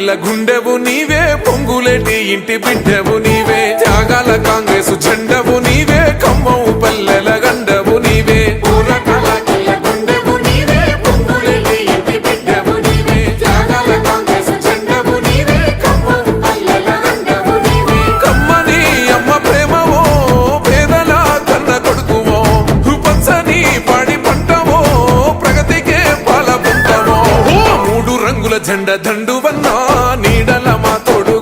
పిల్ల గుండెవు నీవే పొంగులేటి ఇంటి బిడ్డవు నీవే త్యాగాల కాంగ్రెస్ జెండవు నీవే కమ్మవు పల్లెల గండవు నీవే. ఊరకల కిల్ల కమ్మని అమ్మ ప్రేమవో పేదల కన్న కొడుకువో పచ్చని పాడి పంటవో ప్రగతికే పాల పుంటవో మూడు రంగుల జెండ నీడల మా తోడు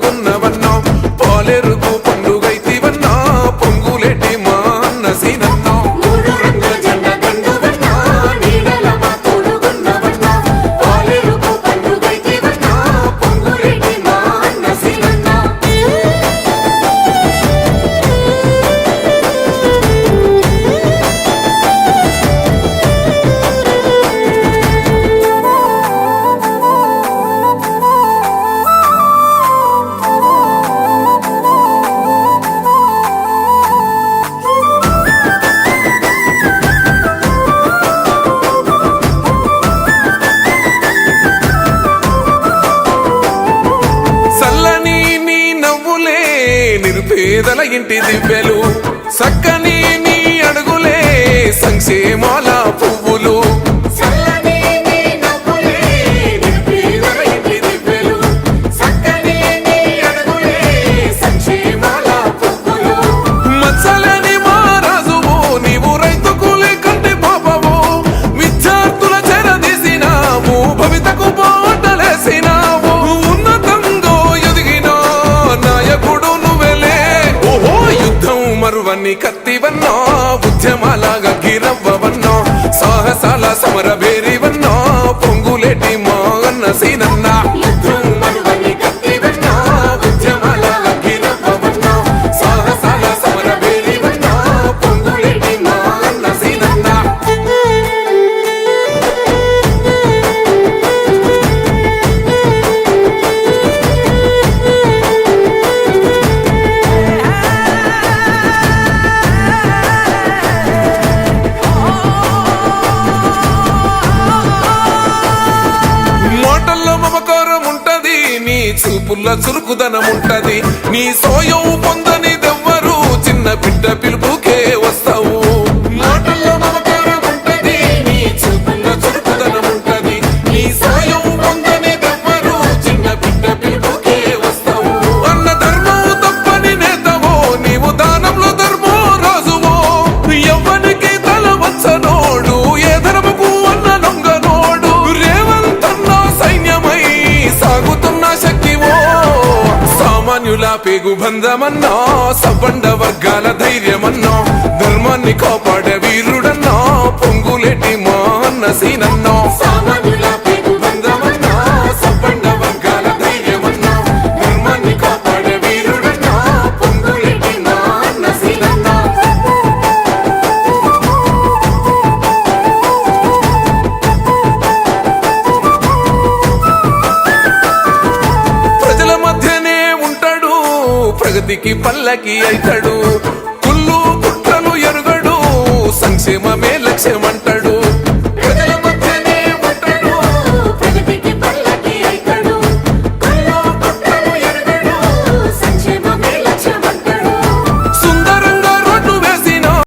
నిరుపేదల ఇంటి దివ్యలు సక్కని నీ అడుగులే సంక్షేమ. కత్తివన్నో ఉద్యమాలాగా గిరవ్వవన్నో సాహసాల సమరవి చూపుల్ల చురుకుదనం ఉంటది. నీ సోయం పొందని దెవ్వరు. చిన్న బిడ్డ పిలుపుకి సామాన్యుల పేగు బంధమన్నా సబ్బండ వర్గాల ధైర్యమన్నా ధర్మాన్ని కాపాడ వీరుడన్నా పొంగులేటి మా అన్న సీనన్నా ప్రగతికి పల్లకి అయితాడు. కుళ్ళు కుట్రలు ఎరుగడు. సంక్షేమమే